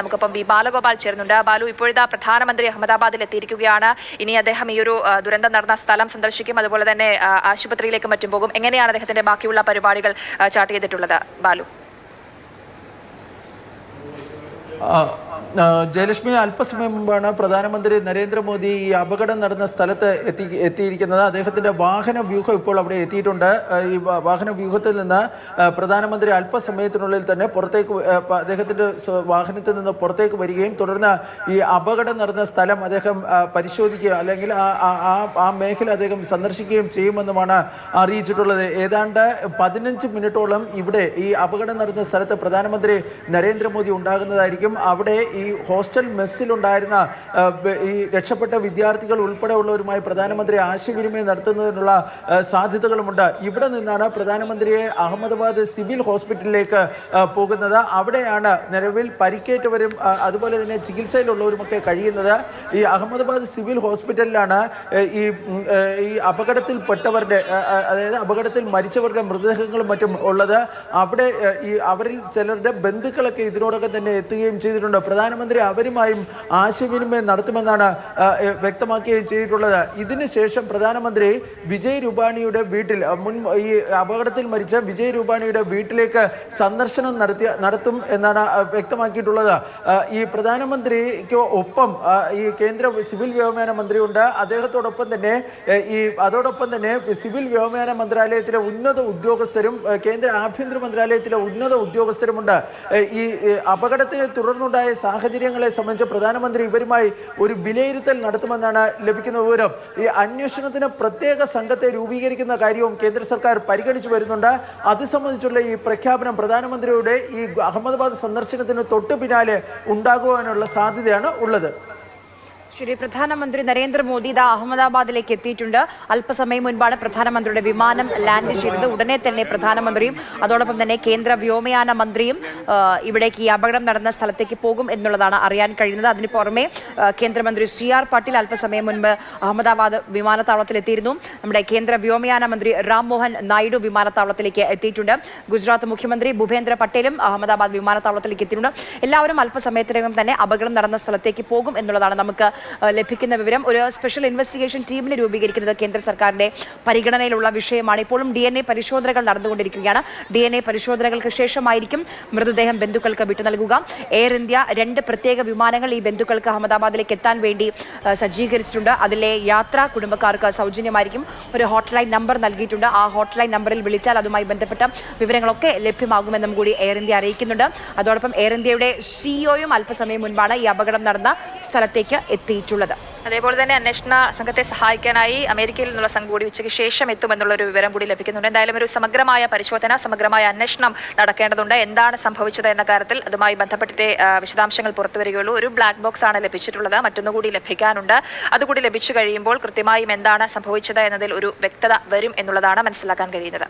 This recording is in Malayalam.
നമുക്കിപ്പം ബി ബാലഗോപാൽ ചേരുന്നുണ്ട്. ബാലു ഇപ്പോഴത്തെ പ്രധാനമന്ത്രി അഹമ്മദാബാദിൽ എത്തിയിരിക്കുകയാണ്. ഇനി അദ്ദേഹം ഈ ഒരു ദുരന്തം നടന്ന സ്ഥലം സന്ദർശിക്കും. അതുപോലെ തന്നെ ആശുപത്രിയിലേക്ക് മറ്റും പോകും. എങ്ങനെയാണ് അദ്ദേഹത്തിന്റെ ബാക്കിയുള്ള പരിപാടികൾ ചാർട്ട് ചെയ്തിട്ടുള്ളത്? ബാലു. ജയലക്ഷ്മി അല്പസമയം മുമ്പാണ് പ്രധാനമന്ത്രി നരേന്ദ്രമോദി ഈ അപകടം നടന്ന സ്ഥലത്ത് എത്തി എത്തിയിരിക്കുന്നത്. അദ്ദേഹത്തിന്റെ വാഹന വ്യൂഹം ഇപ്പോൾ അവിടെ എത്തിയിട്ടുണ്ട്. ഈ വാഹന വ്യൂഹത്തിൽ നിന്ന് പ്രധാനമന്ത്രി അല്പസമയത്തിനുള്ളിൽ തന്നെ പുറത്തേക്ക് അദ്ദേഹത്തിന്റെ വാഹനത്തിൽ നിന്ന് പുറത്തേക്ക് വരികയും തുടർന്ന് ഈ അപകടം നടന്ന സ്ഥലം അദ്ദേഹം പരിശോധിക്കുക അല്ലെങ്കിൽ ആ ആ മേഖല അദ്ദേഹം സന്ദർശിക്കുകയും ചെയ്യുമെന്നുമാണ് അറിയിച്ചിട്ടുള്ളത്. ഏതാണ്ട് പതിനഞ്ച് മിനിറ്റോളം ഇവിടെ ഈ അപകടം നടന്ന സ്ഥലത്ത് പ്രധാനമന്ത്രി നരേന്ദ്രമോദി ഉണ്ടാകുന്നതായിരിക്കും. അവിടെ ഈ ഹോസ്റ്റൽ മെസ്സിലുണ്ടായിരുന്ന ഈ രക്ഷപ്പെട്ട വിദ്യാർത്ഥികൾ ഉൾപ്പെടെയുള്ളവരുമായി പ്രധാനമന്ത്രി ആശയവിനിമയം നടത്തുന്നതിനുള്ള സാധ്യതകളുമുണ്ട്. ഇവിടെ നിന്നാണ് പ്രധാനമന്ത്രിയെ അഹമ്മദാബാദ് സിവിൽ ഹോസ്പിറ്റലിലേക്ക് പോകുന്നത്. അവിടെയാണ് നിലവിൽ പരിക്കേറ്റവരും അതുപോലെ തന്നെ ചികിത്സയിലുള്ളവരുമൊക്കെ കഴിയുന്നത്. ഈ അഹമ്മദാബാദ് സിവിൽ ഹോസ്പിറ്റലിലാണ് ഈ ഈ അപകടത്തിൽപ്പെട്ടവരുടെ അതായത് അപകടത്തിൽ മരിച്ചവരുടെ മൃതദേഹങ്ങളും മറ്റും ഉള്ളത്. അവിടെ ഈ അവരിൽ ചിലരുടെ ബന്ധുക്കളൊക്കെ ഇതിനോടൊക്കെ തന്നെ എത്തുകയും ചെയ്തിട്ടുണ്ട്. പ്രധാനമന്ത്രി അവരുമായും ആശയവിനിമയം നടത്തുമെന്നാണ് വ്യക്തമാക്കുകയും ചെയ്തിട്ടുള്ളത്. ഇതിനുശേഷം പ്രധാനമന്ത്രി വിജയ് രൂപാണിയുടെ വീട്ടിൽ മുൻ ഈ അപകടത്തിൽ മരിച്ച വിജയ് രൂപാണിയുടെ വീട്ടിലേക്ക് സന്ദർശനം നടത്തിയ നടത്തും എന്നാണ് വ്യക്തമാക്കിയിട്ടുള്ളത്. ഈ പ്രധാനമന്ത്രിക്ക് ഒപ്പം ഈ കേന്ദ്ര സിവിൽ വ്യോമയാന മന്ത്രിയുണ്ട്. അദ്ദേഹത്തോടൊപ്പം തന്നെ ഈ അതോടൊപ്പം തന്നെ സിവിൽ വ്യോമയാന മന്ത്രാലയത്തിലെ ഉന്നത ഉദ്യോഗസ്ഥരും കേന്ദ്ര ആഭ്യന്തര മന്ത്രാലയത്തിലെ ഉന്നത ഉദ്യോഗസ്ഥരുമുണ്ട്. ഈ അപകടത്തിനെ തുടർന്നുണ്ടായ സാഹചര്യങ്ങളെ സംബന്ധിച്ച് പ്രധാനമന്ത്രി ഇവരുമായി ഒരു വിലയിരുത്തൽ നടത്തുമെന്നാണ് ലഭിക്കുന്ന വിവരം. ഈ അന്വേഷണത്തിന് പ്രത്യേക സംഘത്തെ രൂപീകരിക്കുന്ന കാര്യവും കേന്ദ്ര സർക്കാർ പരിഗണിച്ചു വരുന്നുണ്ട്. അത് സംബന്ധിച്ചുള്ള ഈ പ്രഖ്യാപനം പ്രധാനമന്ത്രിയുടെ ഈ അഹമ്മദാബാദ് സന്ദർശനത്തിന് തൊട്ടു പിന്നാലെ ഉണ്ടാകുവാനുള്ള സാധ്യതയാണ് ഉള്ളത്. ശരി പ്രധാനമന്ത്രി നരേന്ദ്രമോദി ഇതാ അഹമ്മദാബാദിലേക്ക് എത്തിയിട്ടുണ്ട്. അല്പസമയം മുൻപാണ് പ്രധാനമന്ത്രിയുടെ വിമാനം ലാൻഡ് ചെയ്തത്. ഉടനെ തന്നെ പ്രധാനമന്ത്രിയും അതോടൊപ്പം തന്നെ കേന്ദ്ര വ്യോമയാന മന്ത്രിയും ഇവിടേക്ക് ഈ അപകടം നടന്ന സ്ഥലത്തേക്ക് പോകും എന്നുള്ളതാണ് അറിയാൻ കഴിയുന്നത്. അതിന് പുറമെ കേന്ദ്രമന്ത്രി സി ആർ പാട്ടീൽ അല്പസമയം മുൻപ് അഹമ്മദാബാദ് വിമാനത്താവളത്തിൽ എത്തിയിരുന്നു. നമ്മുടെ കേന്ദ്ര വ്യോമയാന മന്ത്രി റാം മോഹൻ നായിഡു വിമാനത്താവളത്തിലേക്ക് എത്തിയിട്ടുണ്ട്. ഗുജറാത്ത് മുഖ്യമന്ത്രി ഭൂപേന്ദ്ര പട്ടേലും അഹമ്മദാബാദ് വിമാനത്താവളത്തിലേക്ക് എത്തിയിട്ടുണ്ട്. എല്ലാവരും അല്പസമയത്തിനകം തന്നെ അപകടം നടന്ന സ്ഥലത്തേക്ക് പോകും എന്നുള്ളതാണ് നമുക്ക് ലഭിക്കുന്ന വിവരം. ഒരു സ്പെഷ്യൽ ഇൻവെസ്റ്റിഗേഷൻ ടീമിനെ രൂപീകരിക്കുന്നത് കേന്ദ്ര സർക്കാരിന്റെ പരിഗണനയിലുള്ള വിഷയമാണ്. ഇപ്പോഴും ഡി എൻ എ പരിശോധനകൾ നടന്നുകൊണ്ടിരിക്കുകയാണ്. ഡി എൻ എ പരിശോധനകൾക്ക് ശേഷമായിരിക്കും മൃതദേഹം ബന്ധുക്കൾക്ക് വിട്ടു നൽകുക. എയർ ഇന്ത്യ രണ്ട് പ്രത്യേക വിമാനങ്ങൾ ഈ ബന്ധുക്കൾക്ക് അഹമ്മദാബാദിലേക്ക് എത്താൻ വേണ്ടി സജ്ജീകരിച്ചിട്ടുണ്ട്. അതിലെ യാത്ര കുടുംബക്കാർക്ക് സൗജന്യമായിരിക്കും ഒരു ഹോട്ട്ലൈൻ നമ്പർ നൽകിയിട്ടുണ്ട്. ആ ഹോട്ട്ലൈൻ നമ്പറിൽ വിളിച്ചാൽ അതുമായി ബന്ധപ്പെട്ട വിവരങ്ങളൊക്കെ ലഭ്യമാകുമെന്നും കൂടി എയർ ഇന്ത്യ അറിയിക്കുന്നുണ്ട്. അതോടൊപ്പം എയർ ഇന്ത്യയുടെ സിഇഒയും അല്പസമയം മുൻപാണ് ഈ അപകടം നടന്ന സ്ഥലത്തേക്ക് എത്തിയിട്ടുള്ളത്. അതേപോലെ തന്നെ അന്വേഷണ സംഘത്തെ സഹായിക്കാനായി അമേരിക്കയിൽ നിന്നുള്ള സംഘം കൂടി ഉച്ചയ്ക്ക് ശേഷം എത്തുമെന്നുള്ള ഒരു വിവരം കൂടി ലഭിക്കുന്നുണ്ട്. എന്തായാലും ഒരു സമഗ്രമായ പരിശോധന സമഗ്രമായ അന്വേഷണം നടക്കേണ്ടതുണ്ട്. എന്താണ് സംഭവിച്ചത് എന്ന കാര്യത്തിൽ അതുമായി ബന്ധപ്പെട്ടിട്ടേ വിശദാംശങ്ങൾ പുറത്തു വരികയുള്ളൂ. ഒരു ബ്ലാക്ക് ബോക്സ് ആണ് ലഭിച്ചിട്ടുള്ളത്. മറ്റൊന്നുകൂടി ലഭിക്കാനുണ്ട്. അതുകൂടി ലഭിച്ചു കഴിയുമ്പോൾ കൃത്യമായും എന്താണ് സംഭവിച്ചത് എന്നതിൽ ഒരു വ്യക്തത വരും എന്നുള്ളതാണ് മനസ്സിലാക്കാൻ കഴിയുന്നത്.